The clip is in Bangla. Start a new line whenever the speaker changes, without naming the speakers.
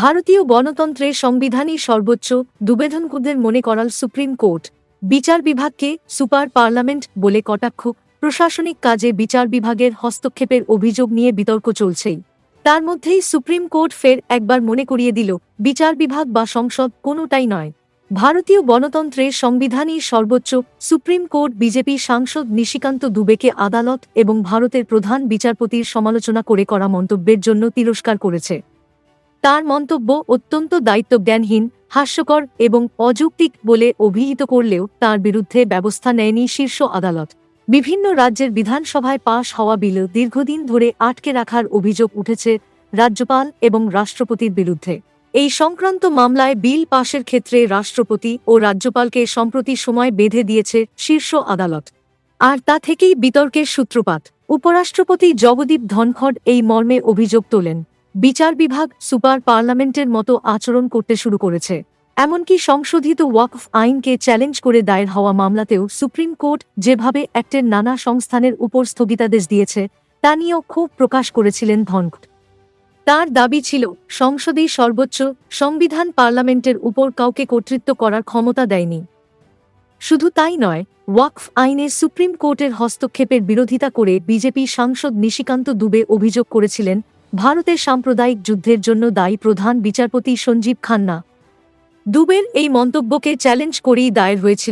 ভারতীয় গণতন্ত্রের সংবিধানই সর্বোচ্চ দুবেদনকুদের মনে করাল সুপ্রিম কোর্ট। বিচার বিভাগকে সুপার পার্লামেন্ট বলে কটাক্ষ, প্রশাসনিক কাজে বিচার বিভাগের হস্তক্ষেপের অভিযোগ নিয়ে বিতর্ক চলছেই। তার মধ্যেই সুপ্রিম কোর্ট ফের একবার মনে করিয়ে দিল, বিচার বিভাগ বা সংসদ কোনোটাই নয়। ভারতীয় গণতন্ত্রের সংবিধানই সর্বোচ্চ, সুপ্রিম কোর্ট বিজেপি সাংসদ নিশিকান্ত দুবেকে আদালত এবং ভারতের প্রধান বিচারপতির সমালোচনা করে করা মন্তব্যের জন্য তিরস্কার করেছে। তার মন্তব্য অত্যন্ত দায়িত্বজ্ঞানহীন, হাস্যকর এবং অযৌক্তিক বলে অভিহিত করলেও তার বিরুদ্ধে ব্যবস্থা নেয়নি শীর্ষ আদালত। বিভিন্ন রাজ্যের বিধানসভায় পাশ হওয়া বিল দীর্ঘদিন ধরে আটকে রাখার অভিযোগ উঠেছে রাজ্যপাল এবং রাষ্ট্রপতির বিরুদ্ধে। এই সংক্রান্ত মামলায় বিল পাশের ক্ষেত্রে রাষ্ট্রপতি ও রাজ্যপালকে সম্প্রতি সময় বেঁধে দিয়েছে শীর্ষ আদালত। আর তা থেকেই বিতর্কের সূত্রপাত। উপরাষ্ট্রপতি জগদীপ ধনখড় এই মর্মে অভিযোগ তোলেন। বিচার বিভাগ সুপার পার্লামেন্টের মতো আচরণ করতে শুরু করেছে। এমনকি সংশোধিত ওয়াকফ আইনকে চ্যালেঞ্জ করে দায়ের হওয়া মামলাতেও সুপ্রিম কোর্ট যেভাবে অ্যাক্টের নানা সংস্থানের উপর স্থগিতাদেশ দিয়েছে, তা নিয়েও ক্ষোভ প্রকাশ করেছিলেন ধনখড়। তার দাবি ছিল সংসদেই সর্বোচ্চ সংবিধান পার্লামেন্টের উপর কাউকে কর্তৃত্ব করার ক্ষমতা দেয়নি। শুধু তাই নয়, ওয়াকফ আইনে সুপ্রিম কোর্টের হস্তক্ষেপের বিরোধিতা করে বিজেপি সাংসদ নিশিকান্ত দুবে অভিযোগ করেছিলেন ভারতের সাম্প্রদায়িক যুদ্ধের জন্য দায়ী প্রধান বিচারপতি সঞ্জীব খান্না। দুবের এই মন্তব্যকে চ্যালেঞ্জ করেই দায়ের হয়েছিল।